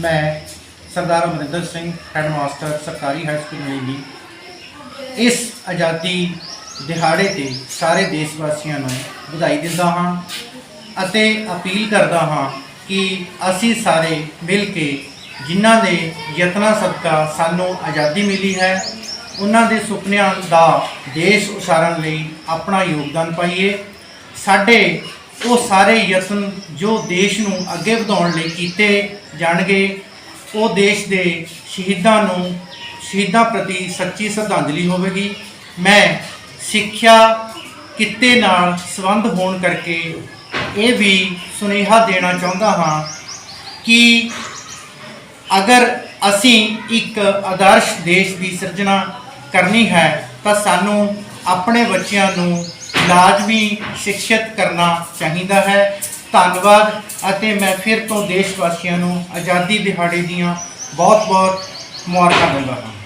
ਮੈਂ ਸਰਦਾਰ ਅਮਰਿੰਦਰ ਸਿੰਘ ਹੈਡਮਾਸਟਰ ਸਰਕਾਰੀ high school Malini ਇਸ ਆਜ਼ਾਦੀ ਦਿਹਾੜੇ ਤੇ ਸਾਰੇ ਦੇਸ਼ ਵਾਸੀਆਂ ਨੂੰ ਵਧਾਈ ਦਿੰਦਾ ਹਾਂ ਅਤੇ ਅਪੀਲ ਕਰਦਾ ਹਾਂ ਕਿ ਅਸੀਂ ਸਾਰੇ ਮਿਲ ਕੇ ਜਿਨ੍ਹਾਂ ਦੇ ਯਤਨਾਂ ਸਦਕਾ ਸਾਨੂੰ ਆਜ਼ਾਦੀ ਮਿਲੀ ਹੈ, ਉਹਨਾਂ ਦੇ ਸੁਪਨਿਆਂ ਦਾ ਦੇਸ਼ ਉਸਾਰਨ ਲਈ ਆਪਣਾ ਯੋਗਦਾਨ ਪਾਈਏ। ਸਾਡੇ ਉਹ ਸਾਰੇ ਯਤਨ ਜੋ ਦੇਸ਼ ਨੂੰ ਅੱਗੇ ਵਧਾਉਣ ਲਈ ਕੀਤੇ ਜਾਣਗੇ, ਉਹ ਦੇਸ਼ ਦੇ ਸ਼ਹੀਦਾਂ ਨੂੰ, ਸ਼ਹੀਦਾਂ ਪ੍ਰਤੀ ਸੱਚੀ ਸ਼ਰਧਾਂਜਲੀ ਹੋਵੇਗੀ। ਮੈਂ ਸਿੱਖਿਆ ਕਿੱਤੇ ਨਾਲ ਸੰਬੰਧ ਹੋਣ ਕਰਕੇ ਇਹ ਵੀ ਸੁਨੇਹਾ ਦੇਣਾ ਚਾਹੁੰਦਾ ਹਾਂ ਕਿ ਅਗਰ ਅਸੀਂ ਇੱਕ ਆਦਰਸ਼ ਦੇਸ਼ ਦੀ ਸਿਰਜਣਾ ਕਰਨੀ ਹੈ, ਤਾਂ ਸਾਨੂੰ ਆਪਣੇ ਬੱਚਿਆਂ ਨੂੰ ਲਾਜ਼ਮੀ ਸਿੱਖਿਅਤ ਕਰਨਾ ਚਾਹੀਦਾ ਹੈ। ਧੰਨਵਾਦ ਅਤੇ ਮੈਂ ਫਿਰ ਤੋਂ ਦੇਸ਼ ਵਾਸੀਆਂ ਨੂੰ ਆਜ਼ਾਦੀ ਦਿਹਾੜੇ ਦੀਆਂ ਬਹੁਤ ਬਹੁਤ ਮੁਬਾਰਕਾਂ ਦਿੰਦਾ ਹਾਂ।